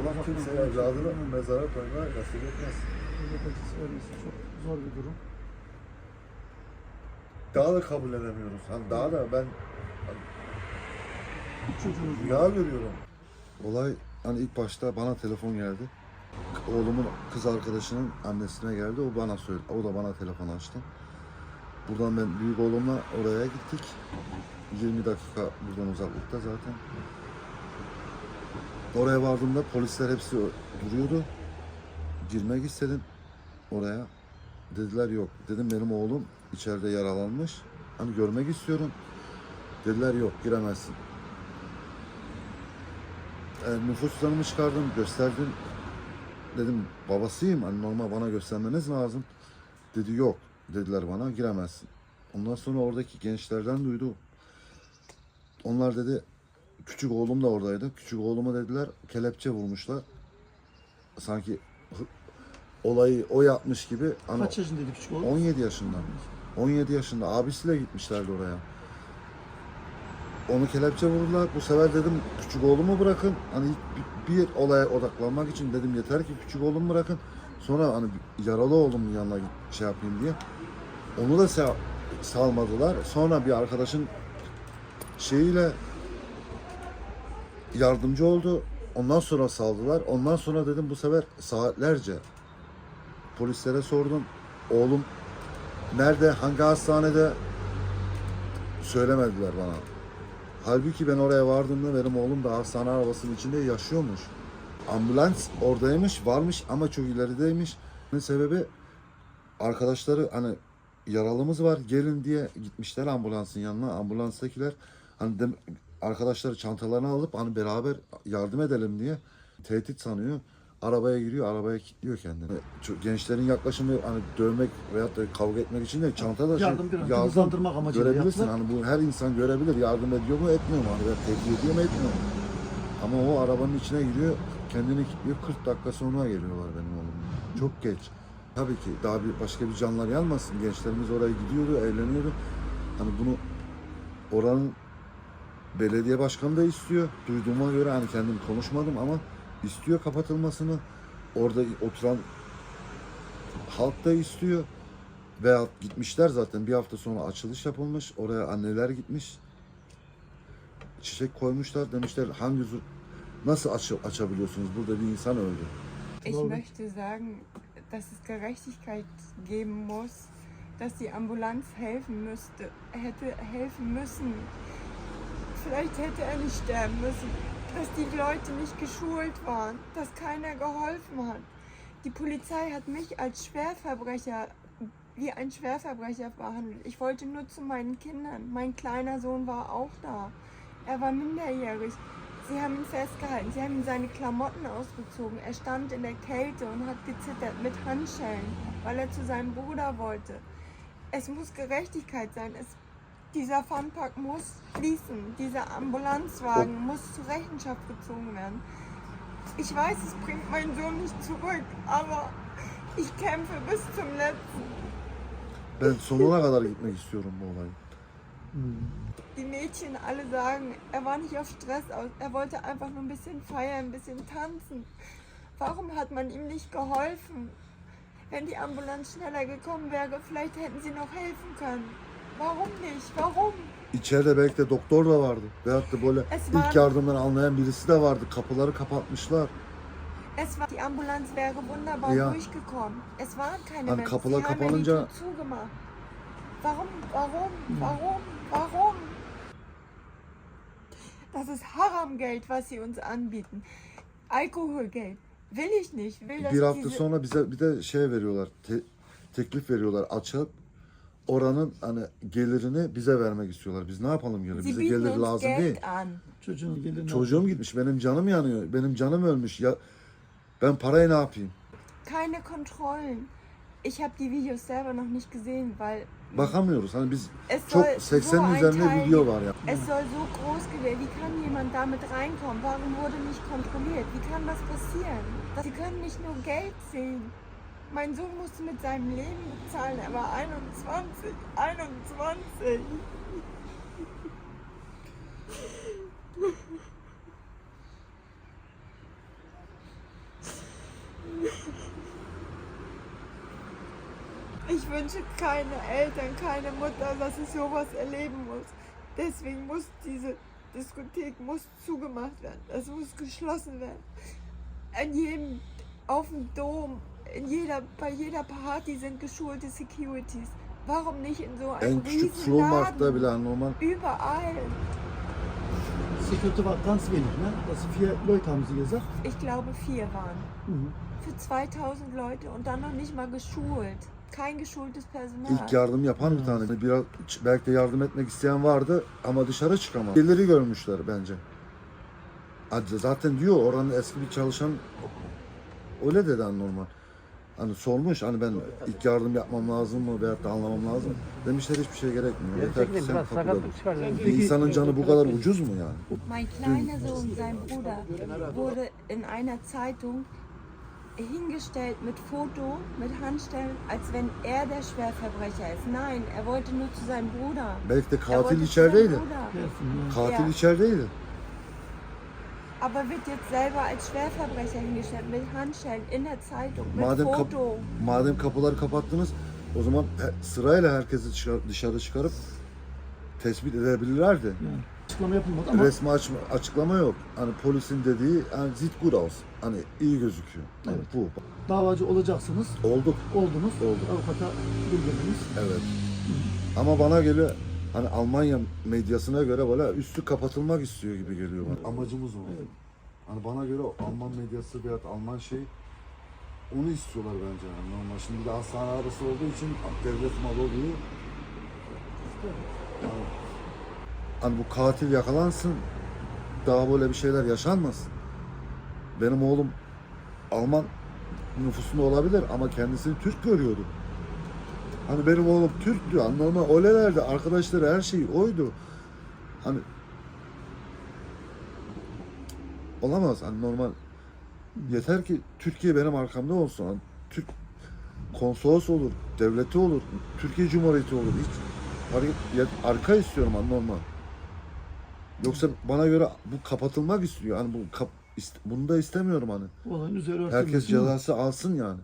Allah kimse evladını mezara koyma nasip etmez. Acısı vermesi çok zor bir durum. Daha da kabul edemiyoruz. Hani daha da ben çocuğunuz rüya görüyorum. Olay hani ilk başta bana telefon geldi. Oğlumun kız arkadaşının annesine geldi. O bana söyledi. O da bana telefon açtı. Buradan ben büyük oğlumla oraya gittik. 20 dakika buradan uzaklıkta zaten. Oraya vardığımda polisler hepsi duruyordu. Girmek istedim oraya. Dediler yok. Dedim benim oğlum içeride yaralanmış. Hani görmek istiyorum. Dediler yok giremezsin. E, nüfus cüzdanımı çıkardım, gösterdim. Dedim babasıyım, hani normal bana göstermeniz lazım. Dedi yok, dediler bana giremezsin. Ondan sonra oradaki gençlerden duydu. Onlar dedi, küçük oğlum da oradaydı. Küçük oğluma dediler kelepçe vurmuşlar. Sanki olayı o yapmış gibi. Hani Kaç yaşındaydı küçük oğlum? 17 yaşında. 17 yaşında abisiyle gitmişlerdi oraya. Onu kelepçe vurdular. Bu sefer dedim küçük oğlumu bırakın. Hani bir, bir olaya odaklanmak için dedim yeter ki küçük oğlumu bırakın. Sonra hani yaralı oğlumun yanına şey yapayım diye. Onu da sa- salmadılar. Sonra bir arkadaşın şeyiyle yardımcı oldu. Ondan sonra saldılar. Ondan sonra dedim bu sefer saatlerce polislere sordum. Oğlum nerede, hangi hastanede söylemediler bana. Halbuki ben oraya vardığımda benim oğlum da hastane arabasının içinde yaşıyormuş. Ambulans oradaymış, varmış ama çok ilerideymiş. Bunun sebebi arkadaşları hani yaralımız var gelin diye gitmişler ambulansın yanına. Ambulanstakiler hani dem- arkadaşları çantalarını alıp hani beraber yardım edelim diye tehdit sanıyor. Arabaya giriyor, arabaya kilitliyor kendini. Gençlerin yaklaşımı hani dövmek veyahut da kavga etmek için de çantada şey- Yardım an hızlandırmak amacıyla görebilirsin. yaptılar. Hani bu her insan görebilir. Yardım ediyor mu, etmiyor mu? Hani tehdit ediyor mu, etmiyor mu? Ama o arabanın içine giriyor, kendini kilitliyor. 40 dakika sonra geliyorlar benim oğlum. Çok geç. Tabii ki daha bir başka bir canlar yanmasın. Gençlerimiz oraya gidiyordu, eğleniyordu. Hani bunu oranın belediye başkanı da istiyor. Duyduğuma göre hani kendim konuşmadım ama istiyor kapatılmasını. Orada oturan halk da istiyor. Veya gitmişler zaten bir hafta sonra açılış yapılmış. Oraya anneler gitmiş. Çiçek koymuşlar. Demişler hangi zur- nasıl aç açabiliyorsunuz? Burada bir insan öldü. Ich möchte sagen, dass es Gerechtigkeit geben muss, dass die Ambulanz helfen müsste, hätte helfen müssen. Vielleicht hätte er nicht sterben müssen, dass die Leute nicht geschult waren, dass keiner geholfen hat. Die Polizei hat mich als Schwerverbrecher, wie ein Schwerverbrecher behandelt. Ich wollte nur zu meinen Kindern. Mein kleiner Sohn war auch da. Er war minderjährig. Sie haben ihn festgehalten, sie haben ihm seine Klamotten ausgezogen. Er stand in der Kälte und hat gezittert mit Handschellen, weil er zu seinem Bruder wollte. Es muss Gerechtigkeit sein. Es, dieser Funpark muss schließen. Dieser Ambulanzwagen muss zur Rechenschaft gezogen werden. Ich weiß, es bringt meinen Sohn nicht zurück, aber ich kämpfe bis zum letzten. Ben sonuna kadar gitmek istiyorum bu olayı. Die Mädchen alle sagen, er war nicht auf Stress aus, er wollte einfach nur ein bisschen feiern, ein bisschen tanzen. Warum hat man ihm nicht geholfen? Wenn die Ambulanz schneller gekommen wäre, vielleicht hätten sie noch helfen können. Warum nicht? Warum? İçeride belki de doktor da vardı. Veyahut da böyle Es ilk yardımdan anlayan birisi de vardı. Kapıları kapatmışlar. Es war, die Ambulanz wäre wunderbar Ja. durchgekommen. Es waren keine An Menschen. kapılar Sie haben ja die kapanınca- Tür zugemacht. Warum? Warum? Warum? Warum? Das ist Haramgeld, was sie uns anbieten. Alkoholgeld. Will ich nicht. Will, dass Bir hafta diese sonra bize bir de şey veriyorlar. te- teklif veriyorlar. Açıp oranın hani gelirini bize vermek istiyorlar. Biz ne yapalım? Sie Bize gelir lazım değil. an. Çocuğun gelin Çocuğum gitmiş. Benim canım yanıyor. Benim canım ölmüş. Ya ben parayı ne yapayım? Keine Kontrollen. Ich habe die Videos selber noch nicht gesehen, weil Bakamıyoruz. Hani biz es çok soll 80'in so üzerinde Teil, video var ya. es soll so groß gewesen. Wie kann jemand damit reinkommen? Warum wurde nicht kontrolliert? Wie kann das passieren? Sie können nicht nur Geld sehen. Mein Sohn musste mit seinem Leben bezahlen. Er war 21. 21. Ich wünsche keine Eltern, keine Mutter, dass ich sowas erleben muss. Deswegen muss diese Diskothek muss zugemacht werden. Es muss geschlossen werden. An jedem, auf dem Dom, in jeder, bei jeder Party sind geschulte Securities. Warum nicht in so En einem küçük riesen Flohmarkt'ta Laden? bile normal. Überall. Security war ganz wenig, ne? Das vier Leute haben sie gesagt. Ich glaube, vier waren. Mhm. Für 2000 Leute und dann noch nicht mal geschult. Kein geschultes Personal. İlk yardım yapan bir tane. Biraz belki de yardım etmek isteyen vardı ama dışarı çıkamaz. Birileri görmüşler bence. Hadi Zaten diyor oranın eski bir çalışan öyle dedi normal. Hani sormuş hani ben ilk yardım yapmam lazım mı veyahut da anlamam lazım. Demişler hiçbir şey gerekmiyor. Yeter ki sen çıkaracağım. Bir insanın canı bu kadar ucuz mu yani? Mein kleiner Sohn, sein Bruder, wurde in einer Zeitung hingestellt mit Foto, mit Handstellen, als wenn er der Schwerverbrecher ist. Nein, er wollte nur zu seinem Bruder. Belki de Er katil içerideydi. Katil Ja. içerideydi. Aber wird jetzt selber als Schwerverbrecher hingestellt mit Handschellen in der Zeitung, mit Madem, kap- Foto. madem kapıları kapattınız o zaman he- sırayla herkesi dışarı, dışarı çıkarıp tespit edebilirlerdi. Yani açıklama yapılmadı ama Resmi açma, açıklama yok. Hani polisin dediği yani zit gut aus. Hani iyi gözüküyor. Hani bu. davacı olacaksınız. Olduk. Oldunuz. Olduk. Avukata bildirdiniz. Evet. Ama bana göre hani Almanya medyasına göre böyle üstü kapatılmak istiyor gibi geliyor bana. Amacımız o. Hani bana göre Alman medyası veya Alman şey onu istiyorlar bence yani normal. Şimdi de hastane arası olduğu için devlet malı oluyor. Yani, hani bu katil yakalansın daha böyle bir şeyler yaşanmasın. Benim oğlum Alman nüfusunda olabilir ama kendisini Türk görüyordu. Hani benim oğlum Türk diyor. Normal öylelerde arkadaşları her şey oydu. Hani olamaz hani normal yeter ki Türkiye benim arkamda olsun. Hani Türk konsolos olur, devleti olur, Türkiye Cumhuriyeti olur. Hiç arka istiyorum hani normal. Yoksa bana göre bu kapatılmak istiyor. Hani bu kap, bunu da istemiyorum hani. Herkes cezası alsın yani.